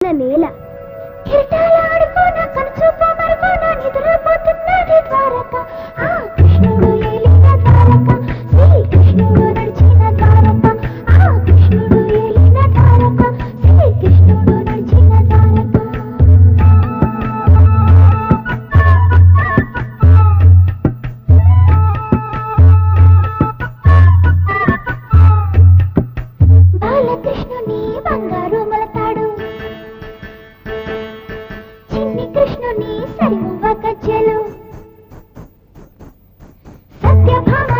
నేల. కిరీటాలాడుకోన కనుచూపు మరుకోన నిద్రపోతున్నది ద్వారక ఆ నీ సరిమువ కజ్జలు సత్యభామ